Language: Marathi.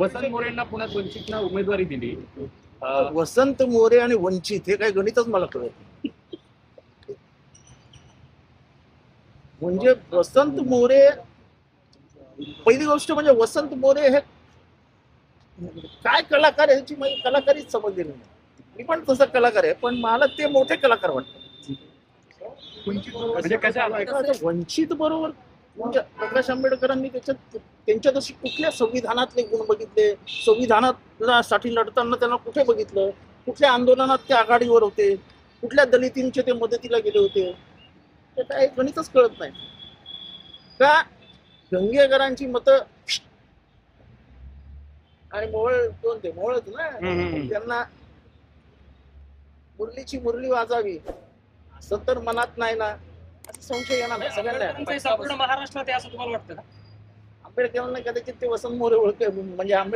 वसंत मोरेंना पुण्यात वंचितनं उमेदवारी दिली. अं, वसंत मोरे आणि वंचित हे काय गणितच मला कळत नाही. म्हणजे वसंत मोरे पहिली गोष्ट म्हणजे वसंत मोरे हे काय कलाकार आहे ह्याची माझी कलाकारीच समजलेली नाही. मी पण तसा कलाकार आहे पण मला ते मोठे कलाकार वाटतात. म्हणजे वंचित बरोबर म्हणजे प्रकाश आंबेडकरांनी त्याच्यात त्यांच्यात अशी कुठल्या संविधानातले गुण बघितले संविधानासाठी लढताना त्यांना कुठे बघितलं कुठल्या आंदोलनात ते आघाडीवर होते कुठल्या दलितींचे ते मदतीला गेले होते ते काय गणितच कळत नाही का गंगेकरांची मतं आणि मोळ दोन ते मोळच ना. त्यांना मुरलीची मुरली वाजावी असं तर मनात नाही ना असं संशय येणार नाही सगळ्यांना महाराष्ट्रात आहे असं तुम्हाला वाटतं का आंबेडकरांना कदाचित ते वसंत मोरे ओळख म्हणजे आंबेडकर